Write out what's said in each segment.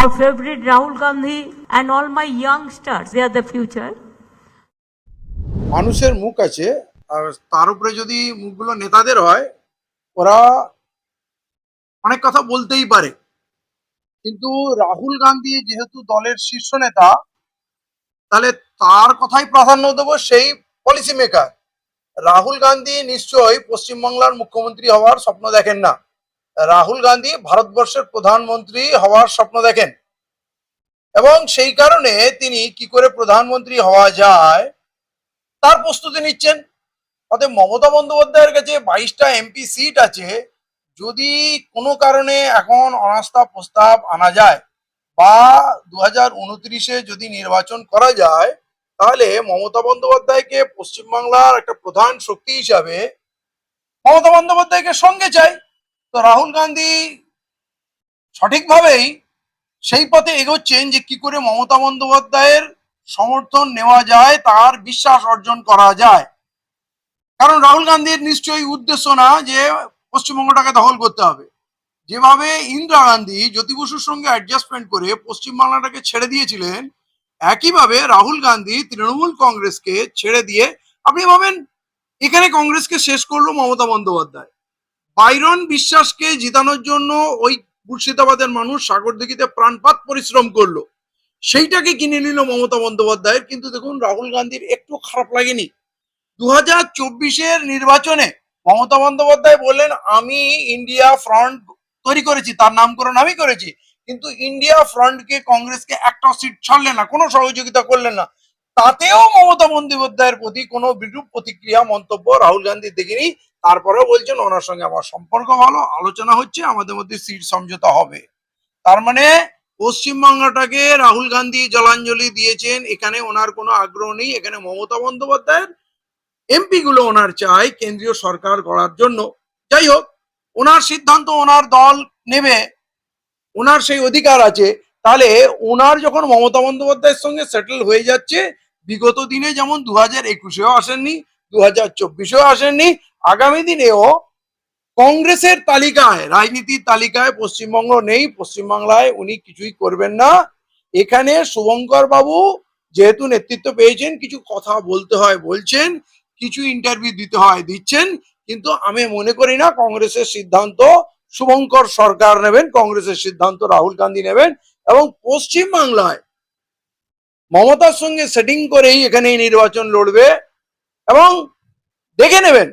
our favorite Rahul Gandhi and all my youngsters, they are the future. মানুষের মুখ আছে আর তার উপরে যদি মুখগুলো নেতাদের হয় ওরা অনেক কথা বলতেই পারে। কিন্তু রাহুল গান্ধী যেহেতু দলের শীর্ষ নেতা তাহলে তার কথাই প্রাধান্য দেবো সেই পলিসি মেকার রাহুল গান্ধী নিশ্চয়ই পশ্চিমবাংলার মুখ্যমন্ত্রী হওয়ার স্বপ্ন দেখেন না। রাহুল গান্ধী ভারতবর্ষের প্রধানমন্ত্রী হওয়ার স্বপ্ন দেখেন। এবং সেই কারণে তিনি কি করে প্রধানমন্ত্রী হওয়া যায়, তার প্রস্তুতি নিচ্ছেন। অতএব মমতা বন্দ্যোপাধ্যায়ের কাছে বাইশটা এমপি সিট আছে, যদি কোনো কারণে এখন অনাস্থা প্রস্তাব আনা যায় বা দু হাজার যদি নির্বাচন করা যায়, তাহলে মমতা বন্দ্যোপাধ্যায়কে পশ্চিমবাংলার একটা প্রধান শক্তি হিসাবে মমতা বন্দ্যোপাধ্যায়কে সঙ্গে চাই। তো রাহুল গান্ধী সঠিকভাবেই সেই পথে এগোচ্ছেন যে কি করে মমতা বন্দ্যোপাধ্যায়ের সমর্থন নেওয়া যায়, তার বিশ্বাস অর্জন করা যায়। কারণ রাহুল গান্ধীর নিশ্চয়ই উদ্দেশ্য না যে পশ্চিমবঙ্গটাকে দখল করতে হবে। যেভাবে ইন্দিরা গান্ধী, জ্যোতি বসুর সঙ্গে অ্যাডজাস্টমেন্ট করে পশ্চিমবাংলাটাকে ছেড়ে দিয়েছিলেন, একইভাবে রাহুল গান্ধী তৃণমূল কংগ্রেসকে ছেড়ে দিয়ে, আপনি ভাবেন এখানে কংগ্রেসকে শেষ করল মমতা বন্দ্যোপাধ্যায়? বাইরন বিশ্বাসকে জিতানোর জন্য ওই মুর্শিদাবাদের মানুষ সাগরদিঘিতে প্রাণপাত পরিশ্রম করল। সেইটাকে কিনে নিল মমতা বন্দ্যোপাধ্যায়ের কিন্তু দেখুন, রাহুল গান্ধীর একটু খারাপ লাগেনি। দু হাজার চব্বিশের নির্বাচনে মমতা বন্দ্যোপাধ্যায় বললেন, আমি ইন্ডিয়া ফ্রন্ট তৈরি করেছি, তার নামকরণ আমি করেছি। কিন্তু ইন্ডিয়া ফ্রন্টকে কংগ্রেসকে একটা সিট ছাড়লেন না, কোনো সহযোগিতা করলেন না। তাতেও মমতা বন্দ্যোপাধ্যায়ের প্রতি কোনো বিরূপ প্রতিক্রিয়া, মন্তব্য রাহুল গান্ধী দেখিনি। তারপরেও বলছেন, ওনার সঙ্গে আমার সম্পর্ক ভালো, আলোচনা হচ্ছে, আমাদের মধ্যে সিট সমঝোতা হবে। তার মানে পশ্চিমবাংলাটাকে রাহুল গান্ধী জলাঞ্জলি দিয়েছেন, এখানে ওনার কোনো আগ্রহ নেই। এখানে মমতা বন্দ্যোপাধ্যায়ের এমপি গুলো ওনার চাই, কেন্দ্রীয় সরকার গড়ার জন্য। যাই হোক, ওনার সিদ্ধান্ত, ওনার দল নেবে, ওনার সেই অধিকার আছে। তাহলে ওনার যখন মমতা বন্দ্যোপাধ্যায়ের সঙ্গে সেটেল হয়ে যাচ্ছে, বিগত দিনে যেমন দু হাজার একুশেও আসেননি দু চব্বিশেও আসেননি। আগামী দিনেও কংগ্রেসের তালিকায়, রাজনীতির তালিকায় পশ্চিমবঙ্গ নেই, পশ্চিমবাংলায় উনি কিছুই করবেন না। এখানে শুভঙ্কর বাবু যেহেতু নেতৃত্ব পেয়েছেন, কিছু কথা বলতে হয়, বলছেন, কিছু ইন্টারভিউ দিতে হয়, দিচ্ছেন, কিন্তু আমি মনে করি না কংগ্রেসের সিদ্ধান্ত, শুভঙ্কর সরকার নেবেন, কংগ্রেসের সিদ্ধান্ত রাহুল গান্ধী নেবেন এবং পশ্চিম বাংলায় মমতার সঙ্গে সেটিং করেই এখানে নির্বাচন লড়বে। এবং দেখে নেবেন,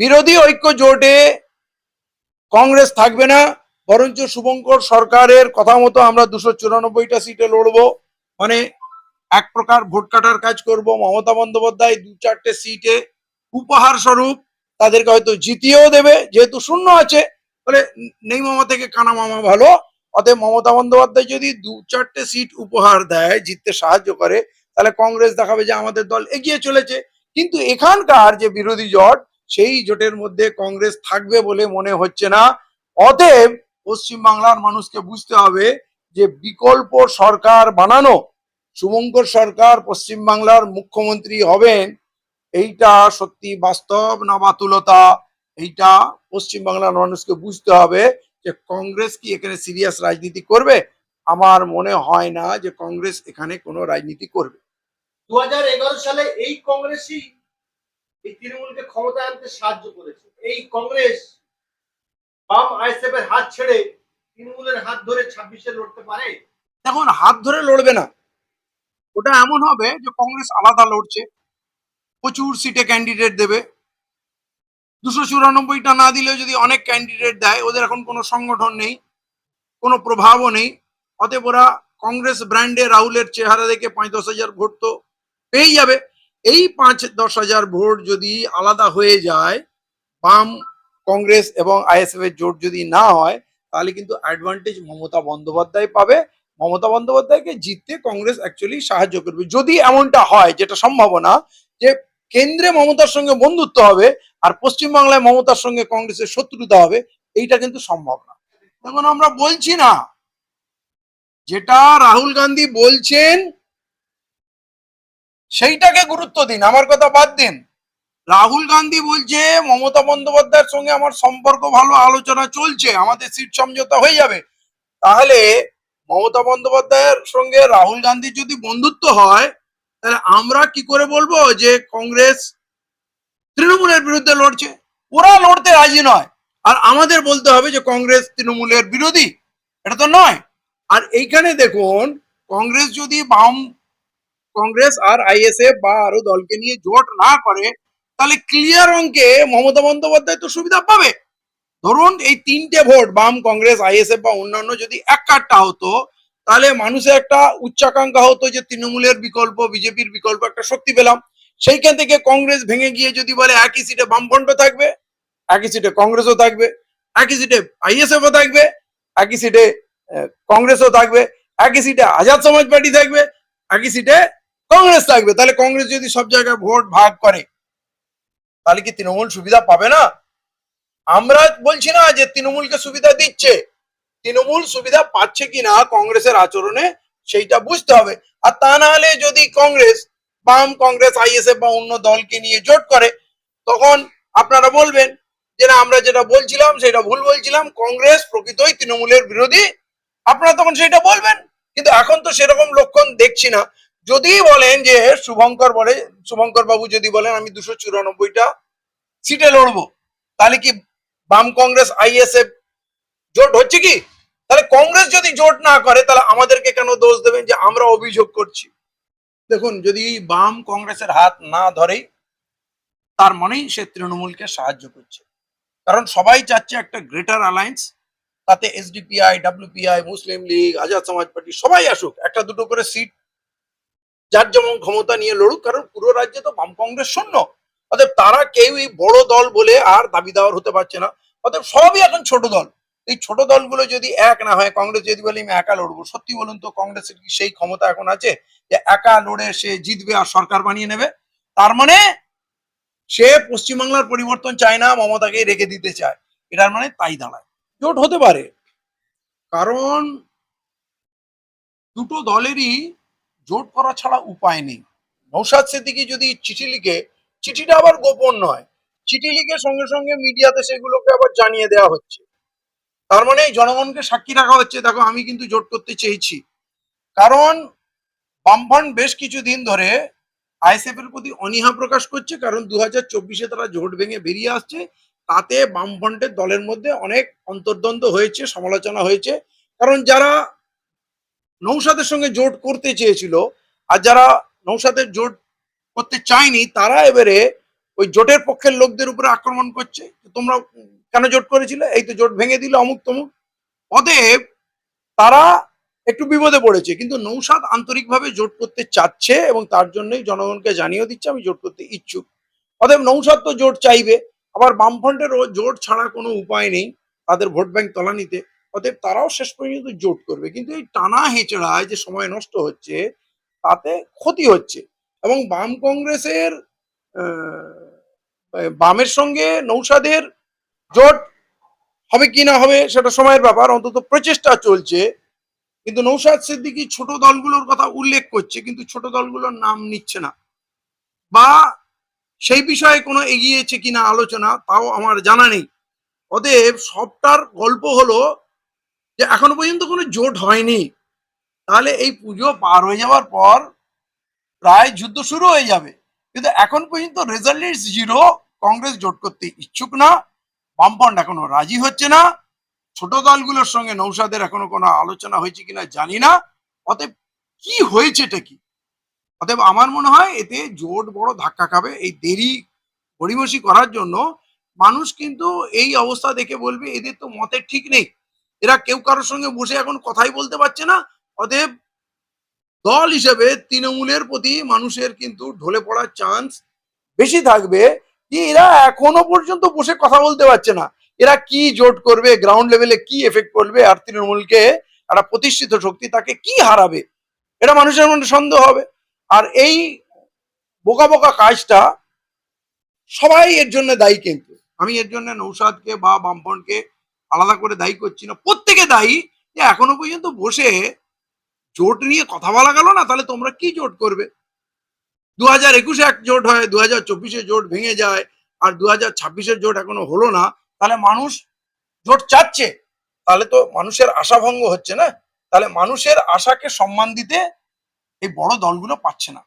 বিরোধী ঐক্য জোটে কংগ্রেস থাকবে না, বরঞ্চ শুভঙ্কর সরকারের কথা মতো আমরা দুশো চুরানব্বইটা সিটে লড়বো মানে এক প্রকার ভোট কাটার কাজ করব। মমতা বন্দ্যোপাধ্যায় দু চারটে সিটে উপহার স্বরূপ তাদেরকে হয়তো জিতিয়েও দেবে, যেহেতু শূন্য আছে, বলে নেই মামা থেকে কানা মামা ভালো। অতএব মমতা বন্দ্যোপাধ্যায় যদি দু চারটে সিট উপহার দেয়, জিততে সাহায্য করে, তাহলে কংগ্রেস দেখাবে যে আমাদের দল এগিয়ে চলেছে। কিন্তু এখানকার যে বিরোধী জোট, সেই জোটের মধ্যে কংগ্রেস থাকবে বলে মনে হচ্ছে না। অতএব পশ্চিমবাংলার মানুষকে বুঝতে হবে যে বিকল্প সরকার বানানো, শুভঙ্কর সরকার পশ্চিমবাংলার মুখ্যমন্ত্রী হবেন, এইটা সত্যি বাস্তব না বাতুলতা? এইটা পশ্চিমবাংলার মানুষকে বুঝতে হবে যে কংগ্রেস কি এখানে সিরিয়াস রাজনীতি করবে? আমার মনে হয় না যে কংগ্রেস এখানে কোনো রাজনীতি করবে। দু হাজার এগারো সালে এই কংগ্রেসই এই তৃণমূলকে ক্ষমতায় আনতে সাহায্য করেছে। এই কংগ্রেস বাম আইএসএফ এর হাত ছেড়ে তৃণমূলের হাত ধরে ছাব্বিশে লড়তে পারে? এখন হাত ধরে লড়বে না। ওটা এমন হবে যে কংগ্রেস আলাদা লড়ছে, প্রচুর সিটে ক্যান্ডিডেট দেবে। দুশো চুরানব্বইটা না দিলেও যদি অনেক ক্যান্ডিডেট দেয়, ওদের এখন কোনো সংগঠন নেই, কোনো প্রভাবও নেই। অতএব ওরা কংগ্রেস ব্র্যান্ডে রাহুলের চেহারা দেখে পাঁচ হাজার ভোট তো পেয়েই যাবে। এই পাঁচ দশ হাজার ভোট যদি আলাদা হয়ে যায়, বাম কংগ্রেস এবং আইএসএফ এর জোট যদি না হয়, তাহলে কিন্তু অ্যাডভান্টেজ মমতা বন্দ্যোপাধ্যায় পাবে। মমতা বন্দ্যোপাধ্যায়কে জিততে কংগ্রেস অ্যাকচুয়ালি সাহায্য করবে। যদি এমনটা হয়, যেটা সম্ভাবনা, যে কেন্দ্রে মমতার সঙ্গে বন্ধুত্ব হবে আর পশ্চিমবাংলায় মমতার সঙ্গে কংগ্রেসের শত্রুতা হবে, এইটা কিন্তু সম্ভব না এখন আমরা বলছি না। যেটা রাহুল গান্ধী বলছেন সেইটাকে গুরুত্ব দিন, আমার কথা বাদ দিন। রাহুল গান্ধী বলছে, মমতা বন্দ্যোপাধ্যায়ের সঙ্গে আমার সম্পর্ক ভালো, আলোচনা চলছে, আমাদের সিট সমঝোতা হয়ে যাবে। তাহলে মমতা বন্দ্যোপাধ্যায়ের সঙ্গে রাহুল গান্ধীর যদি বন্ধুত্ব হয়, তাহলে আমরা কি করে বলব যে কংগ্রেস তৃণমূলের বিরুদ্ধে লড়ছে? ওরা লড়তে রাজি নয়। আর আমাদের বলতে হবে যে কংগ্রেস তৃণমূলের বিরোধী। এটা তো নয়। আর এইখানে দেখুন, কংগ্রেস যদি বাম কংগ্রেস আর আইএসএফ বা আরও দলকে নিয়ে জোট না করে, তাহলে ক্লিয়ার অঙ্কে মমতা বন্দ্যোপাধ্যায় তো সুবিধা পাবে। ধরুন এই তিনটে ভোট, বাম, কংগ্রেস, আইএসএফ বা অন্যান্য যদি এক কাটটা হতো, তাহলে মানুষের একটা উচ্চাকাঙ্ক্ষা হতো যে তৃণমূলের বিকল্প, বিজেপির বিকল্প একটা শক্তি পেলাম। সেইখান থেকে কংগ্রেস ভেঙে গিয়ে যদি বলে একই সিটে বামফ্রন্ট থাকবে, একই সিটে কংগ্রেসও থাকবে, একই সিটে আইএসএফও থাকবে, একই সিটে কংগ্রেসও থাকবে, একই সিটে আজাদ সমাজ পার্টি থাকবে, একই সিটে কংগ্রেস থাকবে, তাহলে কংগ্রেস যদি সব জায়গায় ভোট ভাগ করে, তাহলে কি তৃণমূল সুবিধা পাবে না? আমরা বলছি না যে তৃণমূলকে সুবিধা দিচ্ছে। তৃণমূল সুবিধা পাচ্ছে কিনা কংগ্রেসের আচরণে, সেইটা বুঝতে হবে। আর তা না হলে যদি কংগ্রেস, বাম কংগ্রেস আইএসএফ বা অন্য দলকে নিয়ে জোট করে, তখন আপনারা বলবেন যে না, আমরা যেটা বলছিলাম সেটা ভুল বলছিলাম, কংগ্রেস প্রকৃতই তৃণমূলের বিরোধী। আপনারা তখন সেটা বলবেন। কিন্তু এখন তো সেরকম লক্ষণ দেখছি না। যদি বলেন যে, শুভঙ্কর বলে, শুভঙ্কর বাবু যদি বলেন, আমি দুশো চুরানব্বইটা সিটে লড়বো, তাহলে কি বাম কংগ্রেস আইএসএফ জোট হচ্ছে কি? তাহলে কংগ্রেস যদি জোট না করে, তাহলে আমাদেরকে কেন দোষ দেবেন যে আমরা অভিযোগ করছি? দেখুন, যদি বাম কংগ্রেসের হাত না ধরে তার মানেই সে তৃণমূলকে সাহায্য করছে। কারণ সবাই চাচ্ছে একটা গ্রেটার অ্যালায়েন্স, তাতে SDPI WPI Muslim league, Azad Samaj party, সবাই আসুক, একটা দুটো করে সিট যার যেমন ক্ষমতা নিয়ে লড়ুক, কারণ পুরো রাজ্যে তো বাম কংগ্রেস শূন্য। অতএব তারা কেউই বড় দল বলে আর দাবি দেওয়ার হতে পারছে না। অতএব সবই এখন ছোট দল। এই ছোট দলগুলো যদি এক না হয়, কংগ্রেস যদি বলে আমি একা লড়বো, সত্যি বলুন তো কংগ্রেসের কি সেই ক্ষমতা এখন আছে যে একা লড়ে সে জিতবে আর সরকার বানিয়ে নেবে? তার মানে সে পশ্চিমবাংলার পরিবর্তন চায় না মমতাকে রেখে দিতে চায়। এটার মানে তাই দাঁড়ায়। জোট হতে পারে। কারণ দুটো দলেরই জোট করা ছাড়া উপায় নেই। নৌসাদ সিদ্দিকি যদি চিঠি লিখে, চিঠিটা আবার গোপন নয়। চিঠি লিখে সঙ্গে সঙ্গে মিডিয়াতে সেগুলোকে আবার জানিয়ে দেওয়া হচ্ছে। তার মানে জনগণকে সাক্ষী রাখা হচ্ছে, দেখো আমি কিন্তু জোট করতে চেয়েছি। কারণ বামফ্রন্ট বেশ কিছুদিন ধরে আইএসএফ এর প্রতি অনীহা প্রকাশ করছে, কারণ দু হাজার চব্বিশে তারা জোট ভেঙে বেরিয়ে আসছে। তাতে বামফ্রন্টের দলের মধ্যে অনেক অন্তর্দ্বন্দ্ব হয়েছে, সমালোচনা হয়েছে। কারণ যারা নৌসাদের সঙ্গে জোট করতে চেয়েছিল, আর যারা নৌসাদের জোট করতে চায়নি, তারা এবারে ওই জোটের পক্ষের লোকদের উপরে আক্রমণ করছে। তোমরা কেন জোট করেছিলে? এই তো জোট ভেঙে দিল অমুক তমুক। অতএব তারা একটু বিপদে পড়েছে, কিন্তু নৌসাদ আন্তরিকভাবে জোট করতে চাচ্ছে এবং তার জন্যই জনগণকে জানিয়ে দিচ্ছে, আমি জোট করতে ইচ্ছুক। অতএব নৌসাদ তো জোট চাইবে। আবার বামফ্রন্টেরও জোট ছাড়া কোনো উপায় নেই তাদের ভোট ব্যাংক তলানিতে। অতএব তারাও শেষ পর্যন্ত জোট করবে। কিন্তু এই টানা হেঁচড়ায় যে সময় নষ্ট হচ্ছে, তাতে ক্ষতি হচ্ছে। এবং বাম কংগ্রেসের বামের সঙ্গে নৌসাদের জোট হবে কি না হবে সেটা সময়ের ব্যাপার। অন্তত প্রচেষ্টা চলছে। কিন্তু নৌসাদ সিদ্দিকি ছোট দলগুলোর কথা উল্লেখ করছে, কিন্তু ছোট দলগুলোর নাম নিচ্ছে না। বা সেই বিষয়ে কোনো এগিয়েছে কিনা আলোচনা, তাও আমার জানা নেই। অতএব সবটার গল্প হলো যে এখনও পর্যন্ত কোনো জোট হয়নি। তাহলে এই পুজো পার হয়ে যাওয়ার পর প্রায় যুদ্ধ শুরু হয়ে যাবে। কিন্তু এখন পর্যন্ত রেজাল্ট জিরো কংগ্রেস জোট করতে ইচ্ছুক না। বামফ্রন্ট এখনও রাজি হচ্ছে না। ছোট দলগুলোর সঙ্গে নৌসাদের এখনও কোনো আলোচনা হয়েছে কিনা জানি না। অতএব কি হয়েছে এটা কি? অতএব আমার মনে হয় এতে জোট বড় ধাক্কা খাবে। এই দেরি গড়িমসি করার জন্য মানুষ কিন্তু এই অবস্থা দেখে বলবে, এদের তো মতের ঠিক নেই। এরা কেউ কারোর সঙ্গে বসে এখন কথাই বলতে পারছে না। অতএব দল হিসেবে তৃণমূলের প্রতি মানুষের কিন্তু ঢলে পড়ার চান্স বেশি থাকবে যে এরা এখনও পর্যন্ত বসে কথা বলতে পারছে না। এরা কি জোট করবে গ্রাউন্ড লেভেলে কি এফেক্ট করবে আর তৃণমূলকে একটা প্রতিষ্ঠিত শক্তি তাকে কি হারাবে, এটা মানুষের মনে সন্দেহ হবে। আর এই বোকা বোকা কাজটা সবাই এর জন্য দায়ী কিন্তু। আমি এর জন্য নৌসাদকে বা বামফ্রন্টকে আলাদা করে দায়ী করছি না। প্রত্যেকে দায়ী যে এখনও পর্যন্ত বসে জোট নিয়ে কথা বলা গেল না, তাহলে তোমরা কি জোট করবে? দু হাজার একুশে এক জোট হয় দু হাজার চব্বিশে জোট ভেঙে যায়, আর দু হাজার ছাব্বিশের জোট এখনও হলো না, তাহলে মানুষ জোট চাচ্ছে। তাহলে তো মানুষের আশা ভঙ্গ হচ্ছে না? তাহলে মানুষের আশাকে সম্মান দিতে এই বড় দলগুলো পাচ্ছে না।